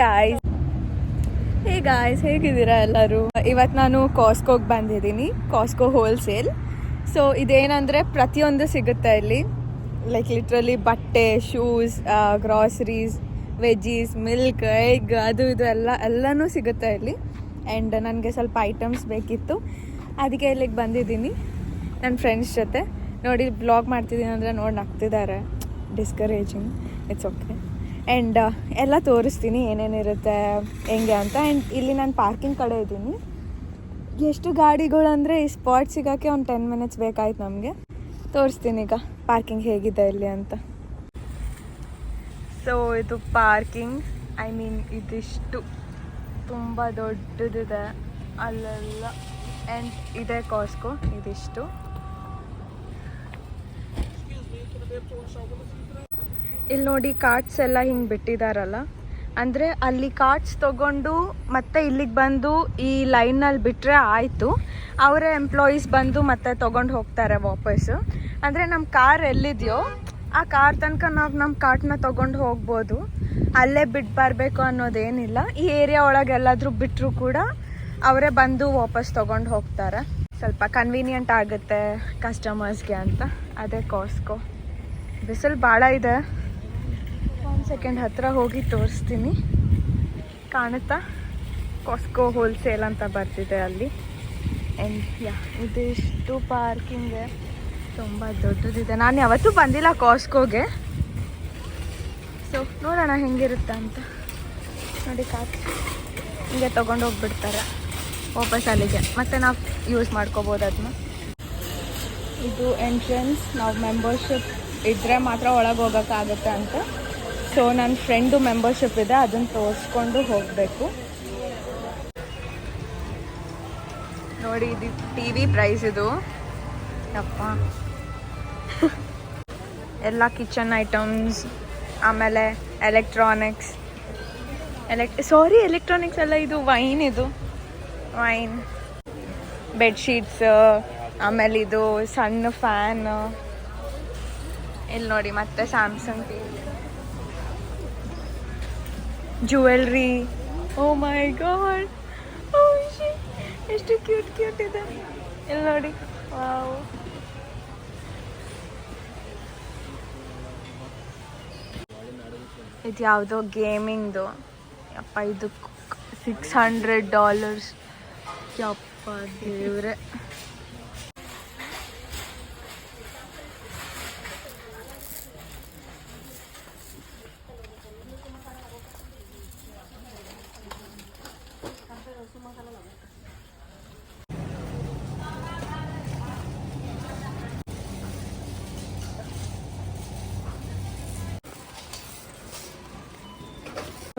Guys hey guys ಹೇಗಿದ್ದೀರಾ ಎಲ್ಲರೂ? ಇವತ್ತು ನಾನು ಕಾಸ್ಕೋಗೆ ಬಂದಿದ್ದೀನಿ. ಕಾಸ್ಕೋ ಹೋಲ್ಸೇಲ್ ಸೊ ಇದೇನಂದರೆ ಪ್ರತಿಯೊಂದು ಸಿಗುತ್ತೆ ಇಲ್ಲಿ. ಲೈಕ್ ಲಿಟ್ರಲಿ ಬಟ್ಟೆ shoes groceries veggies milk egg ಅದು ಇದು ಎಲ್ಲ, ಎಲ್ಲನೂ ಸಿಗುತ್ತೆ ಇಲ್ಲಿ. ಆ್ಯಂಡ್ ನನಗೆ ಸ್ವಲ್ಪ ಐಟಮ್ಸ್ ಬೇಕಿತ್ತು. ಅದಕ್ಕೆ ಇಲ್ಲಿಗೆ ಬಂದಿದ್ದೀನಿ. ನನ್ನ ಫ್ರೆಂಡ್ಸ್ ಜೊತೆ. ನೋಡಿ ಬ್ಲಾಗ್ ಮಾಡ್ತಿದ್ದೀನಿ ಅಂದರೆ ನೋಡಿ ನಗ್ತಿದ್ದಾರೆ ಡಿಸ್ಕರೇಜಿಂಗ್ ಇಟ್ಸ್ ಓಕೆ ಆ್ಯಂಡ್ ಎಲ್ಲ ತೋರಿಸ್ತೀನಿ ಏನೇನಿರುತ್ತೆ, ಹೆಂಗೆ ಅಂತ. ಆ್ಯಂಡ್ ಇಲ್ಲಿ ನಾನು ಪಾರ್ಕಿಂಗ್ ಕಡೆ ಇದ್ದೀನಿ. ಎಷ್ಟು ಗಾಡಿಗಳು ಅಂದರೆ ಈ ಸ್ಪಾಟ್ ಸಿಗೋಕ್ಕೆ ಒಂದು ಟೆನ್ ಮಿನಿಟ್ಸ್ ಬೇಕಾಯ್ತು ನಮಗೆ. ತೋರಿಸ್ತೀನಿ ಈಗ ಪಾರ್ಕಿಂಗ್ ಹೇಗಿದೆ ಇಲ್ಲಿ ಅಂತ. ಸೊ ಇದು ಪಾರ್ಕಿಂಗ್ ಐ ಮೀನ್ ಇದಿಷ್ಟು. ತುಂಬ ದೊಡ್ಡದಿದೆ. ಅಲ್ಲೆಲ್ಲ. ಆ್ಯಂಡ್ ಇದೆ ಕಾಸ್ಕೋ ಇದಿಷ್ಟು. ಇಲ್ಲಿ ನೋಡಿ ಕಾರ್ಡ್ಸ್ ಎಲ್ಲ ಹಿಂಗೆ ಬಿಟ್ಟಿದಾರಲ್ಲ. ಅಂದರೆ ಅಲ್ಲಿ ಕಾರ್ಡ್ಸ್ ತೊಗೊಂಡು ಮತ್ತೆ ಇಲ್ಲಿಗೆ ಬಂದು ಈ ಲೈನಲ್ಲಿ ಬಿಟ್ಟರೆ ಆಯಿತು. ಅವರೇ ಎಂಪ್ಲಾಯೀಸ್ ಬಂದು ಮತ್ತೆ ತೊಗೊಂಡು ಹೋಗ್ತಾರೆ ವಾಪಸ್ಸು ಅಂದರೆ ನಮ್ಮ ಕಾರ್ ಎಲ್ಲಿದೆಯೋ, ಆ ಕಾರ್ ತನಕ ನಾವು ನಮ್ಮ ಕಾರ್ಟ್ನ ತೊಗೊಂಡು ಹೋಗ್ಬೋದು. ಅಲ್ಲೇ ಬಿಟ್ಟು ಬರಬೇಕು ಅನ್ನೋದೇನಿಲ್ಲ. ಈ ಏರಿಯಾ ಒಳಗೆ ಎಲ್ಲಾದರೂ ಬಿಟ್ಟರು ಕೂಡ ಅವರೇ ಬಂದು ವಾಪಸ್ ತೊಗೊಂಡು ಹೋಗ್ತಾರೆ. ಸ್ವಲ್ಪ ಕನ್ವೀನಿಯಂಟ್ ಆಗುತ್ತೆ ಕಸ್ಟಮರ್ಸ್ಗೆ ಅಂತ. ಅದೇ ಕಾಸ್ಕೋ ಬಿಸಿಲು ಭಾಳ ಇದೆ. ಸೆಕೆಂಡ್ ಹತ್ತಿರ ಹೋಗಿ ತೋರಿಸ್ತೀನಿ. ಕಾಣುತ್ತಾ? ಕಾಸ್ಕೋ ಹೋಲ್ಸೇಲ್ ಅಂತ ಬರ್ತಿದೆ ಅಲ್ಲಿ. ಆ್ಯಂಡ್ ಯಾ ಇದಿಷ್ಟು ಪಾರ್ಕಿಂಗ್ ತುಂಬ ದೊಡ್ಡದಿದೆ. ನಾನು ಯಾವತ್ತೂ ಬಂದಿಲ್ಲ ಕಾಸ್ಕೋಗೆ ಸೊ ನೋಡೋಣ ಹೆಂಗಿರುತ್ತೆ ಅಂತ. ನೋಡಿ ಕಾಕಿ, ಹಿಂಗೆ ತೊಗೊಂಡು ಹೋಗ್ಬಿಡ್ತಾರೆ ವಾಪಸ್ ಅಲ್ಲಿಗೆ. ಮತ್ತು ನಾವು ಯೂಸ್ ಮಾಡ್ಕೋಬೋದು ಅದನ್ನ ಇದು ಎಂಟ್ರೆನ್ಸ್ ನಾವು ಮೆಂಬರ್ಶಿಪ್ ಇದ್ದರೆ ಮಾತ್ರ ಒಳಗೆ ಹೋಗೋಕ್ಕಾಗತ್ತೆ ಅಂತ. ಸೊ ನನ್ನ ಫ್ರೆಂಡು ಮೆಂಬರ್ಶಿಪ್ ಇದೆ, ಅದನ್ನು ತೋರಿಸ್ಕೊಂಡು ಹೋಗಬೇಕು. ನೋಡಿ, ಇದು ಟಿ ವಿ ಪ್ರೈಸ್ ಇದು. ಅಪ್ಪ ಎಲ್ಲ ಕಿಚನ್ ಐಟಮ್ಸ್ ಆಮೇಲೆ ಎಲೆಕ್ಟ್ರಾನಿಕ್ಸ್ ಎಲೆಕ್ಟ್ ಸಾರಿ ಎಲೆಕ್ಟ್ರಾನಿಕ್ಸ್ ಎಲ್ಲ ಇದು ವೈನ್ ಇದು. ವೈನ್ ಬೆಡ್ಶೀಟ್ಸ್ ಆಮೇಲೆ ಇದು ಸಣ್ಣ ಫ್ಯಾನ್ ಇಲ್ಲಿ ನೋಡಿ, ಮತ್ತೆ Samsung T jewellery oh my god ಎಷ್ಟು ಕ್ಯೂಟ್ ಕ್ಯೂಟ್ ಇದೆ. ಇಲ್ಲಿ ನೋಡಿ. ವಾವ್ ಇದು ಯಾವುದೋ ಗೇಮಿಂಗ್ದು ಅಪ್ಪ ಇದು ಸಿಕ್ಸ್ ಹಂಡ್ರೆಡ್ ಡಾಲರ್ಸ್ ಯಪ್ಪ ದೇವ್ರೆ.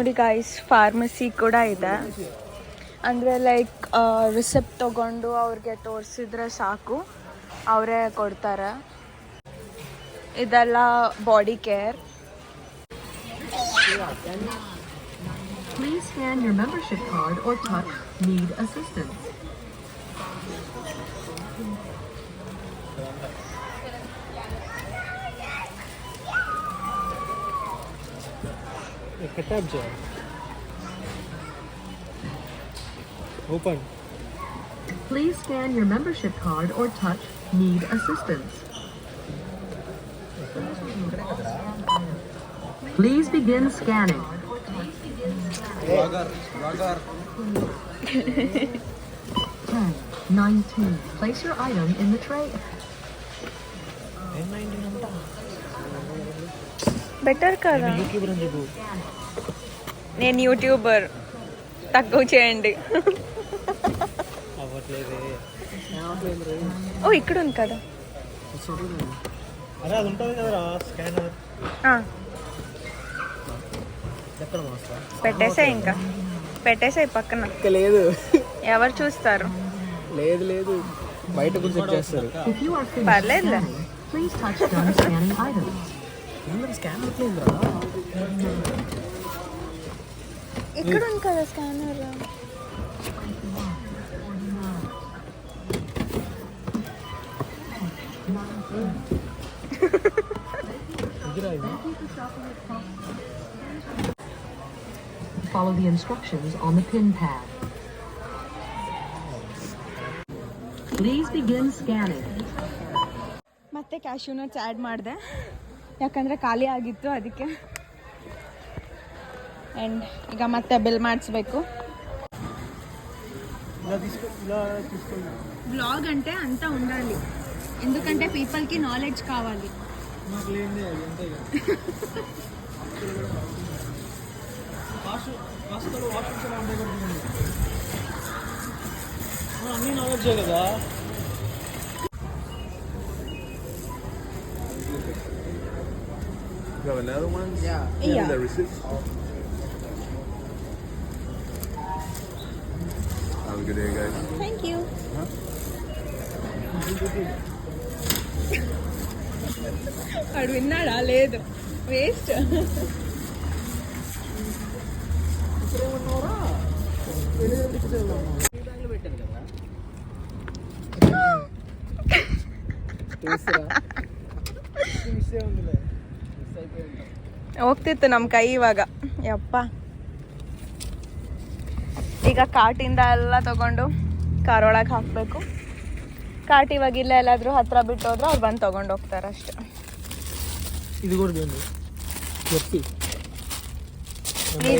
ನೋಡಿ ಗಾಯ್ಸ್ ಫಾರ್ಮಸಿ ಕೂಡ ಇದೆ. ಅಂದರೆ ಲೈಕ್ ರಿಸೆಪ್ಟ್ ತೊಗೊಂಡು ಅವ್ರಿಗೆ ತೋರಿಸಿದ್ರೆ ಸಾಕು. ಅವರೇ ಕೊಡ್ತಾರೆ. ಇದೆಲ್ಲ body care Please scan your membership card or touch need assistance. એ Please scan your membership card or touch need assistance. Please begin scanning. 10, 19. Place your item in the tray. Better కదా. నేను యూట్యూబర్ తక్కువ చేయండి. ఓ ఇక్కడ ఉంది కదా. పెట్టేసా ఇంకా. పెట్టేసాయి పక్కన. లేదు. ఎవరు చూస్తారు? లేదు లేదు. బయట కూడా చేస్తారు. పర్లేదులే. scanning, please touch done scanning items. Scan అవ్వట్లేదురా ఇక్కడ ఉంది కదా స్కానర్ ఇదిరా ఇది follow the instructions on the pin pad. Please begin scanning. ಮತ್ತೆ ಕ್ಯಾಶ್ಯೂ ನಟ್ಸ್ ಆ್ಯಡ್ ಮಾಡಿದೆ ಯಾಕಂದರೆ ಖಾಲಿ ಆಗಿತ್ತು ಅದಕ್ಕೆ ಆ್ಯಂಡ್ ಈಗ ಮತ್ತೆ ಬಿಲ್ ಮಾಡಿಸ್ಬೇಕು ఇలా తీసుకో ఇలా తీసుకో బ్లాగ్ అంటే అంతా ఉండాలి ఎందుకంటే పీపుల్కి నాలెడ్జ్ కావాలి నాకు లేనిదే అది అంతే వాష్ వాష్లో వాష్ ఉంటాయి కదా అన్నీ నాలెడ్జే కదా You have another one? Yeah. Yeah. The receipt? Have a good day, guys. Thank you వాడు విన్నాడా లేదు వేస్ట్ మిస్ ఉందిలే మిస్ అయిపోయి ఉంటాం ಹೋಗ್ತಿತ್ತು ನಮ್ಮ ಕೈ ಇವಾಗ. ಯಪ್ಪ. ಈಗ ಕಾಟಿಂದ ಎಲ್ಲ ತಗೊಂಡು ಕಾರ್ ಒಳಗೆ ಹಾಕ್ಬೇಕು. ಕಾಟ್ ಇವಾಗ ಇಲ್ಲ ಎಲ್ಲಾದರೂ ಹತ್ರ ಬಿಟ್ಟು ಹೋದ್ರೆ ಅವ್ರು ಬಂದು ತೊಗೊಂಡು ಹೋಗ್ತಾರೆ ಅಷ್ಟೆ. New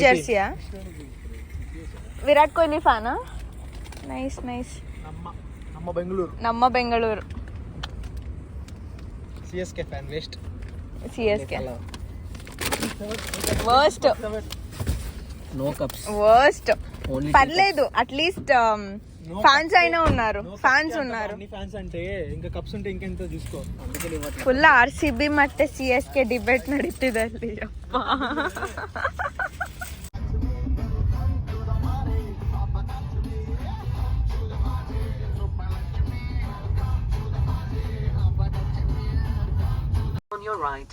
Virat Kohli ಫ್ಯಾನಾ? Nice nice. ನಮ್ಮ ಬೆಂಗಳೂರು. ನಮ್ಮ Bengaluru. C S K fan worst. C S K. Worst no cups worst only పర్లేదు అట్లీస్ట్ ఫ్యాన్స్ అయినా ఉన్నారు ఫ్యాన్స్ ఉన్నారు అన్ని ఫ్యాన్స్ అంటే ఇంకా కప్స్ ఉంటే ఇంకెంత చూసుకో అందుకే ఇవ్వట్లేదు ಫುಲ್ ಆರ್ ಸಿ ಬಿ ಮತ್ತೆ ಸಿ ಎಸ್ ಕೆ ಡಿಬೇಟ್ ನಡೀತಿದೆ ಅಲ್ಲಿ ಅಪ್ಪ On your right.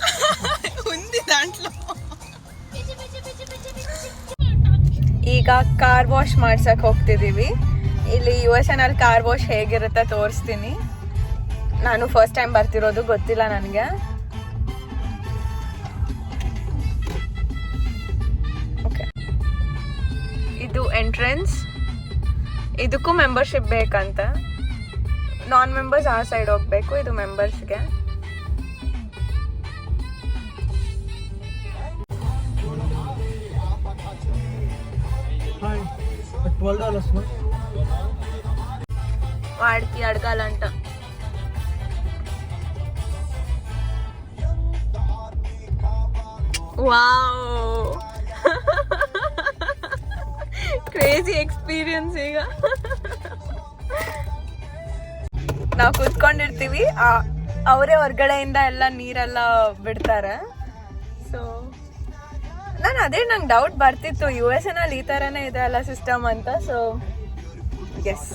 Car wash ಮಾಡ್ಸಕ್ ಹೋಗ್ತಿದೀವಿ. ಇಲ್ಲಿ ಯು ಎಸ್ ಎನ್ ಅಲ್ಲಿ ಕಾರ್ ವಾಶ್ ಹೇಗಿರುತ್ತೆ ತೋರಿಸ್ತೀನಿ. ನಾನು ಫಸ್ಟ್ ಟೈಮ್ ಬರ್ತಿರೋದು ಗೊತ್ತಿಲ್ಲ ನನಗೆ. ಇದು ಎಂಟ್ರೆನ್ಸ್ ಇದಕ್ಕೂ ಮೆಂಬರ್ಶಿಪ್ ಬೇಕಂತ. ನಾನ್ ಮೆಂಬರ್ಸ್ ಆ ಸೈಡ್ ಹೋಗ್ಬೇಕು, ಇದು ಮೆಂಬರ್ಸ್ಗೆ వాడికి అడగాలంట ವಾವ್ ಕ್ರೇಜಿ ಎಕ್ಸ್ಪೀರಿಯನ್ಸ್ ಈಗ ನಾವು ಕುತ್ಕೊಂಡಿರ್ತೀವಿ ಅವರೇ ಹೊರ್ಗಡೆಯಿಂದ ಎಲ್ಲ ನೀರೆಲ್ಲ ಬಿಡ್ತಾರೆ ಸೊ ನಾನು ಅದೇ ನಂಗೆ ಡೌಟ್ ಬರ್ತಿತ್ತು. ಯು ಎಸ್ ಎನಲ್ಲಿ ಈ ಥರನೇ ಇದೆ ಅಲ್ಲ ಸಿಸ್ಟಮ್ ಅಂತ ಸೊ ಎಸ್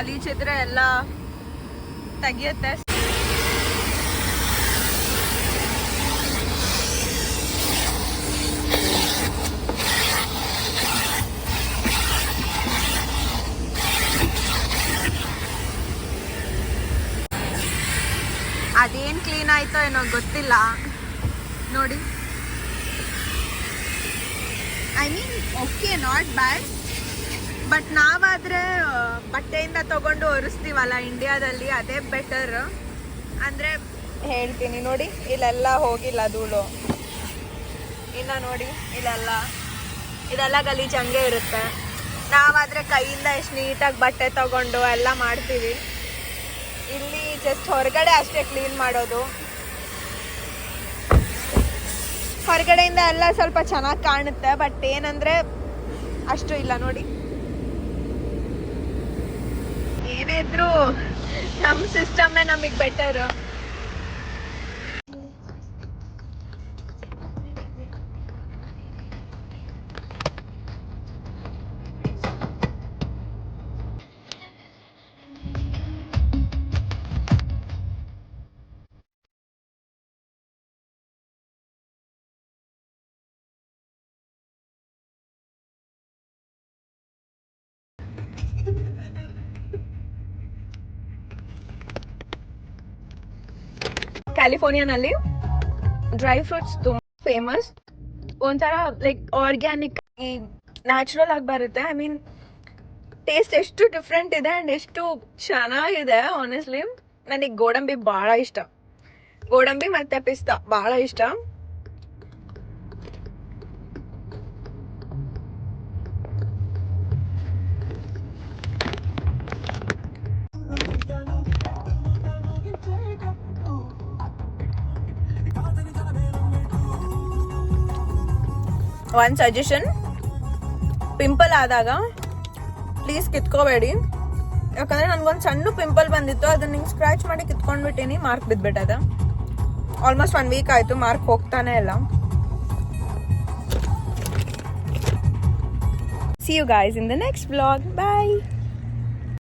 ಗಲೀಜಿದ್ರೆ ಎಲ್ಲ ತೆಗಿಯುತ್ತೆ. ಅದೇನ್ ಕ್ಲೀನ್ ಆಯ್ತೋ ಏನೋ ಗೊತ್ತಿಲ್ಲ. ನೋಡಿ. I mean okay not bad but ನಾವಾದರೆ ಬಟ್ಟೆಯಿಂದ ತಗೊಂಡು ಒರೆಸ್ತೀವಲ್ಲ ಇಂಡಿಯಾದಲ್ಲಿ ಅದೇ ಬೆಟರ್ ಅಂದ್ರೆ ಹೇಳ್ತೀನಿ ನೋಡಿ, ಇಲ್ಲೆಲ್ಲ ಹೋಗಿಲ್ಲ ಧೂಳು. ಇನ್ನ ನೋಡಿ, ಇಲ್ಲೆಲ್ಲ. ಇದೆಲ್ಲ ಗಲೀಜ್ ಹಂಗೆ ಇರುತ್ತೆ. ನಾವಾದರೆ ಕೈಯಿಂದ ಎಷ್ಟು ನೀಟಾಗಿ ಬಟ್ಟೆ ತಗೊಂಡು ಎಲ್ಲ ಮಾಡ್ತೀವಿ. ಇಲ್ಲಿ ಜಸ್ಟ್ ಹೊರಗಡೆ ಅಷ್ಟೇ ಕ್ಲೀನ್ ಮಾಡೋದು. ಹೊರಗಡೆಯಿಂದ ಎಲ್ಲ ಸ್ವಲ್ಪ ಚೆನ್ನಾಗಿ ಕಾಣುತ್ತೆ ಬಟ್ ಏನಂದ್ರೆ ಅಷ್ಟು ಇಲ್ಲ ನೋಡಿ. ಏನೇ ಇದ್ರು ನಮ್ಮ ಸಿಸ್ಟಮ್ಮೇ ನಮಗೆ ಬೆಟರ್ ಕ್ಯಾಲಿಫೋರ್ನಿಯಾನಲ್ಲಿ ಡ್ರೈ ಫ್ರೂಟ್ಸ್ ತುಂಬ ಫೇಮಸ್ ಒಂಥರ ಲೈಕ್ ಆರ್ಗ್ಯಾನಿಕ್ ಆಗಿ ನ್ಯಾಚುರಲ್ ಆಗಿ ಬರುತ್ತೆ. ಐ ಮೀನ್ ಟೇಸ್ಟ್ ಎಷ್ಟು ಡಿಫ್ರೆಂಟ್ ಇದೆ ಆ್ಯಂಡ್ ಎಷ್ಟು ಚೆನ್ನಾಗಿದೆ ಆನೆಸ್ಟ್ಲಿ ನನಗೆ ಗೋಡಂಬಿ ಭಾಳ ಇಷ್ಟ. ಗೋಡಂಬಿ ಮತ್ತು ಪಿಸ್ತಾ ಭಾಳ ಇಷ್ಟ. ಒಂದು ಸಜೆಷನ್ ಪಿಂಪಲ್ ಆದಾಗ ಪ್ಲೀಸ್ ಕಿತ್ಕೋಬೇಡಿ. ಯಾಕಂದ್ರೆ ನನಗೊಂದು ಸಣ್ಣ ಪಿಂಪಲ್ ಬಂದಿತ್ತು, ಅದನ್ನ ಹಿಂಗೆ ಸ್ಕ್ರ್ಯಾಚ್ ಮಾಡಿ ಕಿತ್ಕೊಂಡ್ಬಿಟ್ಟಿನಿ ಮಾರ್ಕ್ ಬಿದ್ದುಬಿಟ್ಟದ ಆಲ್ಮೋಸ್ಟ್ ಒನ್ ವೀಕ್ ಆಯಿತು ಮಾರ್ಕ್ ಹೋಗ್ತಾನೆ ಇಲ್ಲ. See you guys in the next blog bye